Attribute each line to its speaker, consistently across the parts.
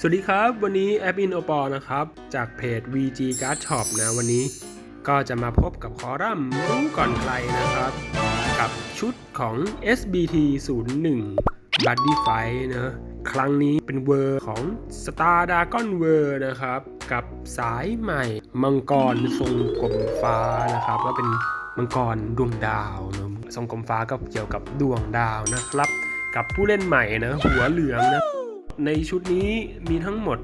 Speaker 1: สวัสดีครับ วันนี้แอปอินโอปอนะครับ จากเพจ VG Card Shop นะวันนี้ ก็จะมาพบกับคอรัมน์รู้ก่อนใครนะครับ กับชุดของ SBT 01 Buddy Fight นะครั้งนี้เป็นเวอร์ของ Star Dragon w o r นะครับ กับสายใหม่มังกรทรงกลมฟ้านะครับก็เป็นมังกรดวงดาวนะทรงกลมฟ้าก็เกี่ยวกับดวงดาวนะครับ กับผู้เล่นใหม่นะหัวเหลืองนะ ในชุดนี้มีทั้งหมด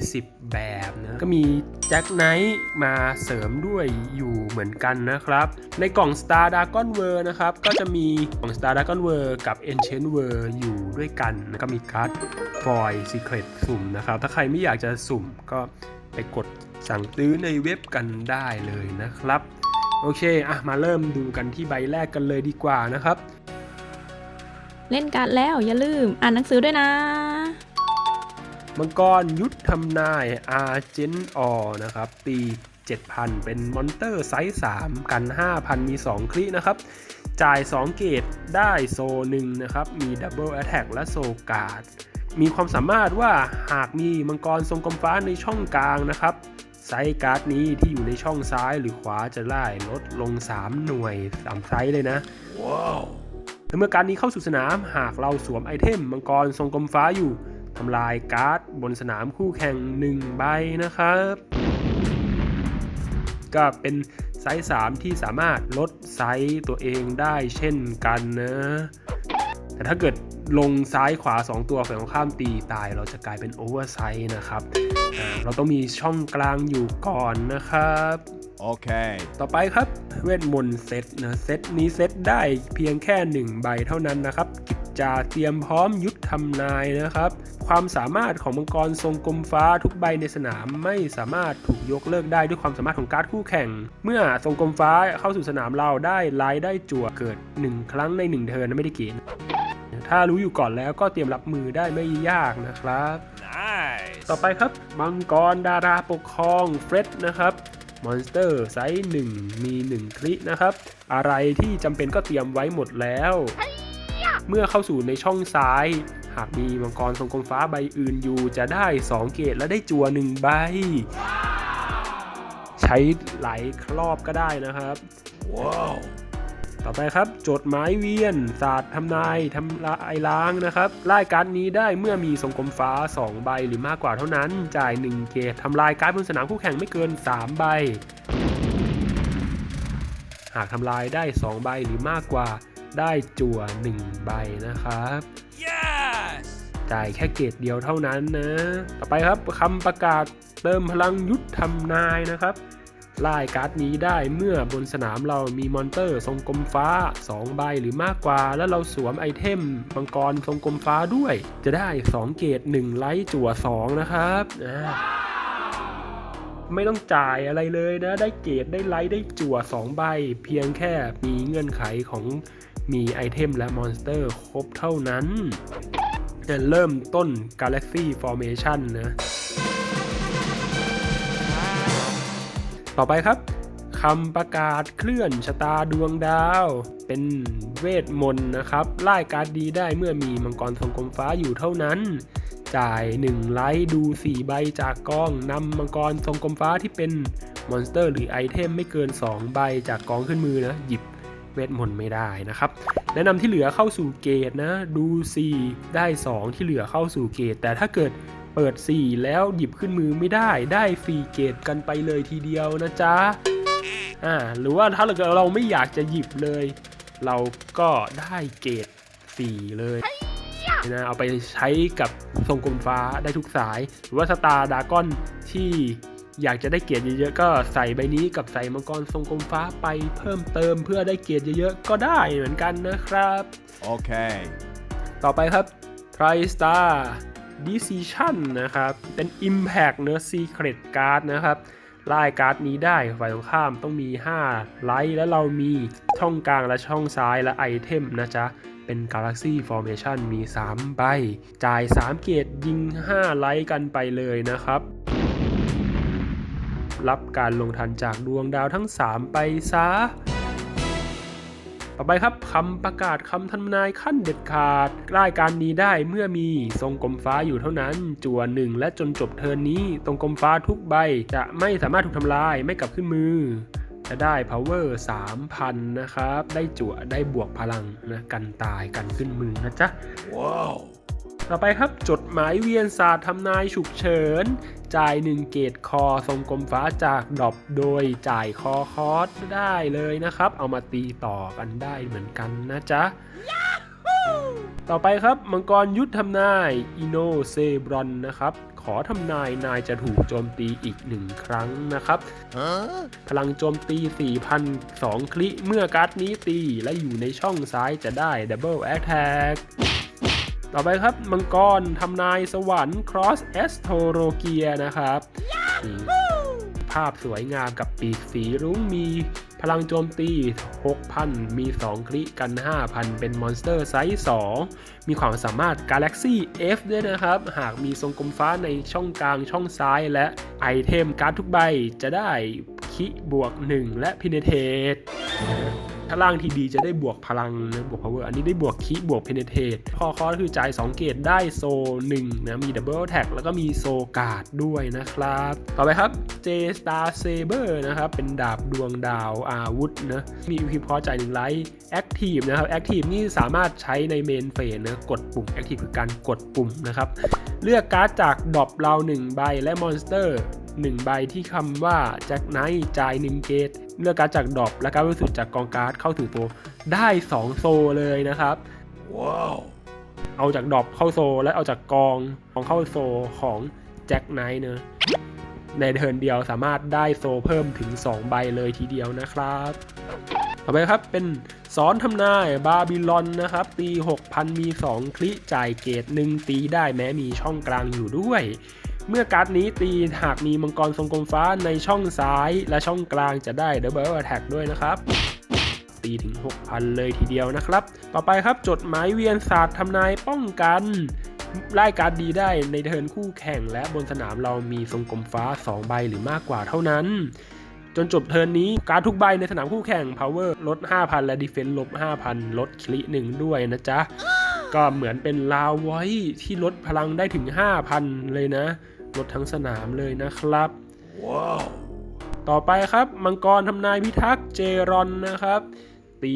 Speaker 1: 20 แบบนะ ก็มีแจ็คไนท์มาเสริมด้วยอยู่เหมือนกันนะครับ ในกล่อง Star Dragon w o r นะครับ ก็จะมีกล่อง Star Dragon w o r กับ Ancient w o r อยู่ด้วยกันก็มีการ์ดฟอยล์ Secret สุ่มนะครับ ถ้าใครไม่อยากจะสุ่มก็ไปกดสั่งซื้อในเว็บกันได้เลยนะครับ โอเคอะมาเริ่มดูกันที่ใบแรกกันเลยดีกว่านะครับ
Speaker 2: เล่นการ์ดแล้วอย่าลืมอ่านหนังสือด้วยนะ
Speaker 1: มังกรยุทธทำนายอาเจนออนะครับ ตี 7,000 เป็นมอนเตอร์ไซส์3กัน 5,000 มี 2 คลินะครับ จ่าย 2 เกตได้โซหนึ่งนะครับ มีดับเบิลแอ t แทกและโซการ์ด มีความสามารถว่าหากมีมังกรทรงกลมฟ้าในช่องกลางนะครับไซส์การ์ดนี้ที่อยู่ในช่องซ้ายหรือขวาจะไล่ลดลง 3 หน่วย 3 ไซส์เลยนะและเมื่อการนี้เข้าสู่สนามหากเราสวมไอเทมมังกรทรงกลมฟ้าอยู่ ทำลายการ์ดบนสนามคู่แข่ง 1 ใบนะครับ ก็เป็นไซส์ 3 ที่สามารถลดไซส์ตัวเองได้เช่นกันนะ แต่ถ้าเกิดลงซ้ายขวา 2 ตัวฝ่ายตรงข้ามตีตายเราจะกลายเป็นโอเวอร์ไซส์นะครับอ่าเราต้องมีช่องกลางอยู่ก่อนนะครับ
Speaker 3: Okay.
Speaker 1: ต่อไปครับเวทมนต์เซตนะเซตนี้เซตได้เพียงแค่ 1 ใบเท่านั้นนะครับกิจ จาเตรียมพร้อมยุทธทำนายนะครับ ความสามารถของมังกรทรงกลมฟ้าทุกใบในสนามไม่สามารถถูกยกเลิกได้ด้วยความสามารถของการ์ดคู่แข่ง เมื่อทรงกลมฟ้าเข้าสู่สนามเราได้ไลท์ได้จั่วเกิด 1 ครั้งใน 1 เทิร์นนะไม่ได้เกณฑ์ถ้ารู้อยู่ก่อนแล้วก็เตรียมรับมือได้ไม่ยากนะครับ
Speaker 3: Nice.
Speaker 1: ต่อไปครับ มังกรดาราปกครองเฟรดนะครับมอนสเตอร์ไซส์1มี 1 คลินะครับ อะไรที่จำเป็นก็เตรียมไว้หมดแล้ว เมื่อเข้าสู่ในช่องซ้าย หากมีมังกรทรงกลมฟ้าใบอื่นอยู่จะได้ 2 เกตและได้จัว1ใบ ใช้ไหลครอบก็ได้นะครับ
Speaker 3: Whoa.
Speaker 1: ต่อไปครับ จดหมายเวียน ศาสตร์ทำนายทำลายล้างนะครับไล่การ์ดนี้ได้เมื่อมีทรงกลมฟ้า 2 ใบหรือมากกว่าเท่านั้น จ่าย 1 เกตทำลายการ์ดบนสนามคู่แข่งไม่เกิน 3 ใบ หากทำลายได้ 2 ใบหรือมากกว่า ได้จั่ว1ใบนะครับ
Speaker 3: Yes.
Speaker 1: จ่ายแค่เกตเดียวเท่านั้นนะ ต่อไปครับคำประกาศเติมพลังยุทธทำนายนะครับไล่การ์ดนี้ได้เมื่อบนสนามเรามีมอนเตอร์ทรงกลมฟ้า 2 ใบหรือมากกว่า แล้วเราสวมไอเทมมังกรทรงกลมฟ้าด้วย จะได้ 2 เกต1ไลท์จั่ว 2 นะครับอ่า ไม่ต้องจ่ายอะไรเลยนะ ได้เกตได้ไลท์ได้จั่ว 2 ใบ เพียงแค่มีเงื่อนไขของมีไอเทมและมอนสเตอร์ครบเท่านั้นจะเริ่มต้น Galaxy Formation นะ ต่อไปครับคำประกาศเคลื่อนชะตาดวงดาว เป็นเวทมนต์นะครับไล่การ์ดดีได้เมื่อมีมังกรทรงกลมฟ้าอยู่เท่านั้น จ่าย 1 ไลท์ดู 4 ใบจากกองนำมังกรทรงกลมฟ้าที่เป็นมอนสเตอร์หรือไอเทมไม่เกิน 2 ใบจากกองขึ้นมือนะ หยิบเวทมนต์ไม่ได้นะครับ แนะนำที่เหลือเข้าสู่เกตนะ ดู 4 ได้ 2 ที่เหลือเข้าสู่เกต แต่ถ้าเกิดเปิด 4 แล้วหยิบขึ้นมือไม่ได้ได้ฟรีเกตกันไปเลยทีเดียวนะจ๊ะอ่าหรือว่าถ้าเราไม่อยากจะหยิบเลย เราก็ได้เกต4เลยนะเอาไปใช้กับ ทรงกลมฟ้าได้ทุกสาย หรือว่าสตาร์ดากอนที่อยากจะได้เกียรติเยอะๆก็ใส่ใบนี้กับใส่มังกรทรงกลมฟ้าไปเพิ่มเติมเพื่อได้เกียรติเยอะๆก็ได้เหมือนกันนะครับ
Speaker 3: Okay.
Speaker 1: ต่อไปครับ TriStar Decision นะครับ เป็น Impact เนื้อ Secret Card นะครับไล่การ์ดนี้ได้ฝ่ายตรงข้ามต้องมี 5 ไลท์และเรามีช่องกลางและช่องซ้ายและไอเทมนะจ๊ะ เป็น Galaxy Formation มี 3 ใบ จ่าย 3 เกตยิง 5 ไลท์กันไปเลยนะครับรับการลงทันจากดวงดาวทั้ง 3 ไปซะ ต่อไปครับคำประกาศคำทำนายขั้นเด็ดขาดรายการนี้ได้เมื่อมีทรงกลมฟ้าอยู่เท่านั้น จั่วหนึ่งและจนจบเทิร์นนี้ตรงกลมฟ้าทุกใบจะไม่สามารถถูกทำลายไม่กลับขึ้นมือ จะได้ power 3,000 นะครับ ได้จั่วได้บวกพลังนะกันตายกันขึ้นมือนะจ๊ะ
Speaker 3: Whoa.
Speaker 1: ต่อไปครับจดหมายเวียนศาสตร์ทำนายฉุกเฉิน จ่ายหนึ่งเกตคอทรงกลมฟ้าจากดรอปโดยจ่ายคอคอสได้เลยนะครับ เอามาตีต่อกันได้เหมือนกันนะจ๊ะต่อไปครับมังกรยุทธทำนายอิโนเซบรอนนะครับ ขอทำนายนายจะถูกโจมตีอีกหนึ่งครั้งนะครับ
Speaker 3: Huh?
Speaker 1: พลังโจมตี 4,002 คลิเมื่อการ์ดนี้ตีและอยู่ในช่องซ้ายจะได้ Double Attack ต่อไปครับ มังกรทำนายสวรรค์ Cross Astrologia นะครับนี่ภาพสวยงามกับปีกสีรุ้งมี พลังโจมตี 6,000 มี 2 คลิกัน 5,000 เป็นมอนสเตอร์ไซส์ 2 มีความสามารถ Galaxy F ด้วยนะครับ หากมีทรงกลมฟ้าในช่องกลางช่องซ้ายและไอเทมการ์ดทุกใบจะได้คิบวก 1 และพินเทต ถ้าล่างทีดีจะได้บวกพลังนะบวก power อันนี้ได้บวกคิบวก penetrate พอคอร์คือจ่าย2เกตได้โซ1นะมี double attack แล้วก็มีโซการ์ดด้วยนะครับ ต่อไปครับ J Star Saber นะครับ เป็นดาบดวงดาวอาวุธนะ มีอีพีพอจ่าย1ไลท์ Active นะครับ Active นี่สามารถใช้ในเมนเฟสนะกดปุ่ม Active คือการกดปุ่มนะครับ เลือกการ์ดจากดรอปเรา1ใบและมอนสเตอร์ 1 ใบที่คำว่าแจ็คไนท์จ่าย1เกต เลือกการ์ดจากดรอปและการ์ดบริสุทธิ์จากกองการ์ดเข้าถึงโซ ได้ 2 โซเลยนะครับ
Speaker 3: Whoa.
Speaker 1: เอาจากดรอปเข้าโซและเอาจากกองของเข้าโซของแจ็คไนท์เนอะในเทิร์นเดียวสามารถได้โซเพิ่มถึง 2 ใบเลยทีเดียวนะครับ ต่อไปครับเป็นสอนทำนายบาบิลอนนะครับ ตี 6,000 มี 2 คลิจ่ายเกตหนึ่งตีได้แม้มีช่องกลางอยู่ด้วย เมื่อการ์ดนี้ตีหากมีมังกรทรงกลมฟ้าในช่องซ้ายและช่องกลางจะได้ Double Attack ด้วยนะครับ ตีถึง 6,000 เลยทีเดียวนะครับ ต่อไปครับจดหมายเวียนศาสตร์ทำนายป้องกันไล่การ์ดดีได้ในเทิร์นคู่แข่งและบนสนามเรามีทรงกลมฟ้า 2 ใบหรือมากกว่าเท่านั้น จนจบเทิร์นนี้การ์ดทุกใบในสนามคู่แข่ง Power ลด 5,000 และ Defense ลบ 5,000 ลดคลิหนึ่งด้วยนะจ๊ะ ก็เหมือนเป็นลาวไว้ที่ลดพลังได้ถึง 5,000 เลยนะลดทั้งสนามเลยนะครับ
Speaker 3: Whoa.
Speaker 1: ต่อไปครับ มังกรทำนายพิทักษ์เจรอนนะครับ ตี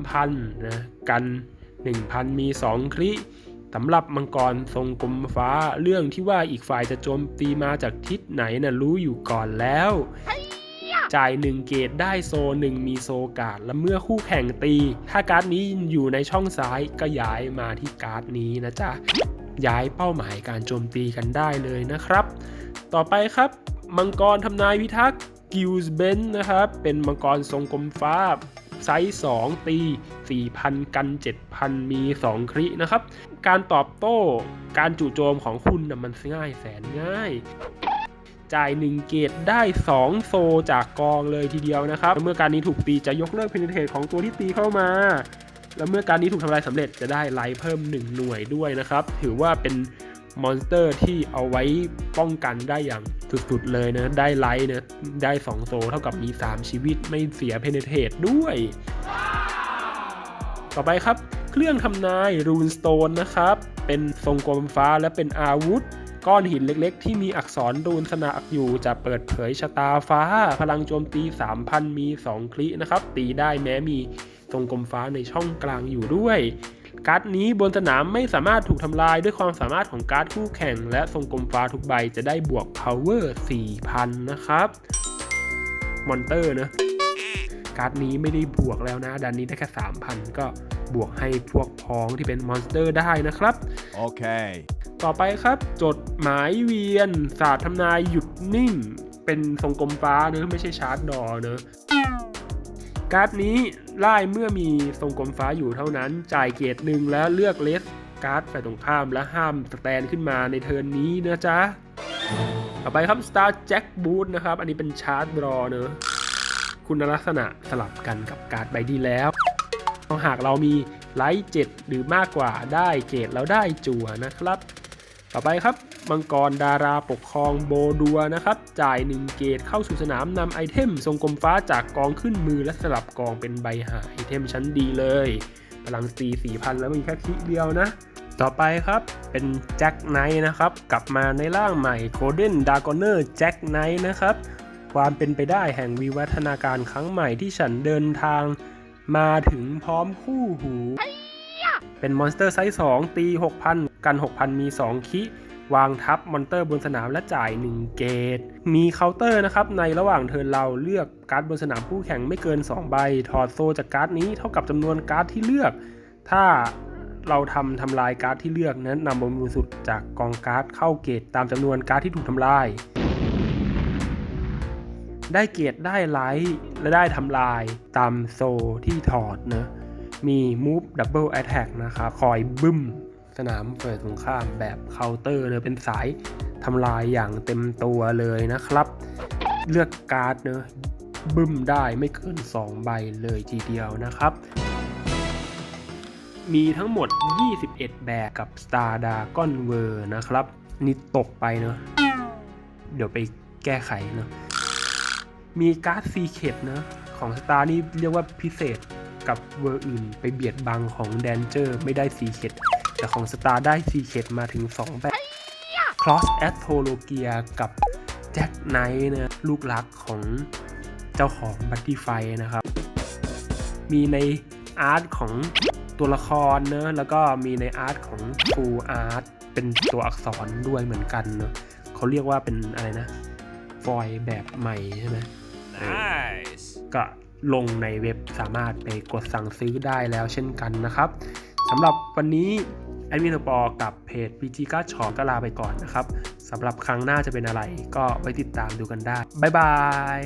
Speaker 1: 3,000 นะกัน 1,000 มี 2คลิสำหรับมังกรทรงกลมฟ้าเรื่องที่ว่าอีกฝ่ายจะโจมตีมาจากทิศไหนนะ่ะรู้อยู่ก่อนแล้ว จ่าย 1 เกตได้โซ 1 มีโซการ์ดและเมื่อคู่แข่งตี ถ้าการ์ดนี้อยู่ในช่องซ้ายก็ย้ายมาที่การ์ดนี้นะจ๊ะย้ายเป้าหมายการโจมตีกันได้เลยนะครับ ต่อไปครับมังกรทำนายพิทักษ์กิลส์เบนนะครับ เป็นมังกรทรงกลมฟ้าไซส์2ตี 4,000 กัน 7,000 มี 2 ครินะครับ การตอบโต้การจู่โจมของคุณนะมันง่ายแสนง่าย จ่าย 1 เกตได้ 2 โซจากกองเลยทีเดียวนะครับแล้วเมื่อการนี้ถูกตีจะยกเลิกเพนเทตของตัวที่ตีเข้ามา แล้วเมื่อการนี้ถูกทำลายสำเร็จจะได้ไลท์เพิ่ม 1 หน่วยด้วยนะครับ ถือว่าเป็นมอนสเตอร์ที่เอาไว้ป้องกันได้อย่างสุดๆเลยนะ ได้ไลท์นะได้ 2 โซเท่ากับมี 3 ชีวิตไม่เสียเพนเทตด้วย ต่อไปครับ เครื่องทำนายรูนสโตนนะครับ เป็นทรงกลมฟ้าและเป็นอาวุธ ก้อนหินเล็กๆ ที่มีอักษรรูนสนากอยู่จะเปิดเผยชะตาฟ้า พลังโจมตี 3,000 มี 2 คลินะครับ ตีได้แม้มีทรงกลมฟ้าในช่องกลางอยู่ด้วย การ์ดนี้บนสนามไม่สามารถถูกทำลายด้วยความสามารถของการ์ดคู่แข่ง และทรงกลมฟ้าทุกใบจะได้บวก power 4,000 นะครับ มอนเตอร์นะการ์ดนี้ไม่ได้บวกแล้วนะดันนี้ได้แค่ 3,000 ก็บวกให้พวกพ้องที่เป็นมอนสเตอร์ได้นะครับ
Speaker 3: Okay.
Speaker 1: ต่อไปครับ จดหมายเวียน ศาสตร์ทำนายหยุดนิ่ง เป็นทรงกลมฟ้าเนอะไม่ใช่ชาร์จดอเนอะการ์ดนี้ไล่เมื่อมีทรงกลมฟ้าอยู่เท่านั้น จ่ายเกตหนึ่งแล้วเลือกเลสการ์ดฝ่ายตรงข้ามและห้ามสแตนขึ้นมาในเทิร์นนี้นะจ๊ะ ต่อไปครับ Star Jack Boot นะครับ อันนี้เป็นชาร์จดรอเนอะคุณลักษณะสลับกันกับการ์ดใบที่แล้วหากเรามีไลท์7หรือมากกว่าได้เกรดเราได้จั่วนะครับ ต่อไปครับ มังกรดาราปกครองโบดัวนะครับ จ่าย 1 เกตเข้าสู่สนามนำไอเทม ทรงกลมฟ้าจากกองขึ้นมือและสลับกองเป็นใบหาไอเทมชั้นดีเลยพลังตี4,000 แล้วมีแค่คิเดียวนะ ต่อไปครับเป็นแจ็คไนท์นะครับ กลับมาในร่างใหม่โคเดนดากอนเนอร์แจ็คไนท์นะครับ ความเป็นไปได้แห่งวิวัฒนาการครั้งใหม่ที่ฉันเดินทางมาถึงพร้อมคู่หู เป็นมอนสเตอร์ไซส์ 2 ตี 6,000 กัน 6,000 มี 2 คิ วางทับมอนเตอร์บนสนามและจ่าย 1 เกต มีเคาน์เตอร์นะครับ ในระหว่างเทิร์นเราเลือกการ์ดบนสนามคู่แข่งไม่เกิน 2 ใบ ถอดโซจากการ์ดนี้เท่ากับจำนวนการ์ดที่เลือก ถ้าเราทำทำลายการ์ดที่เลือกนั้นนำบนมือสุดจากกองการ์ดเข้าเกตตามจำนวนการ์ดที่ถูกทำลาย ได้เกตได้ไลท์และได้ทำลายตามโซที่ถอดเนะ มี Move Double Attack นะครับคอยบึ้มสนามเปิดสงครามแบบเคาน์เตอร์เนะเป็นสายทำลายอย่างเต็มตัวเลยนะครับ เลือกการ์ดเนะบึ้มได้ไม่เกิน 2 ใบเลยทีเดียวนะครับ มีทั้งหมด 21 แบบกับ Star Dragon w o r นะครับ นี่ตกไปเนอะเดี๋ยวไปแก้ไขเนอะมีการ์ดซีเคดเนอะของ Star นี่เรียกว่าพิเศษ กับเวอร์อื่นไปเบียดบังของ Danger ไม่ได้ซีเคดแต่ของ Star ได้ซีเคดมาถึง 2 แบบ Cross Astrologia กับ Jack Knight นะลูกรักของเจ้าของบัตตี้ไฟนะครับ มีในอาร์ตของตัวละครเนอะแล้วก็มีในอาร์ตของฟูอาร์ตเป็นตัวอักษรด้วยเหมือนกันเนอะเขาเรียกว่าเป็นอะไรนะ ฟอยล์แบบใหม่ใช่ไหม
Speaker 3: Nice.
Speaker 1: ก็ ลงในเว็บสามารถไปกดสั่งซื้อได้แล้วเช่นกันนะครับสำหรับวันนี้แอดมินปอกับเพจ PG ก้าชอก็ลาไปก่อนนะครับสำหรับครั้งหน้าจะเป็นอะไรก็ไปติดตามดูกันได้ บ๊ายบาย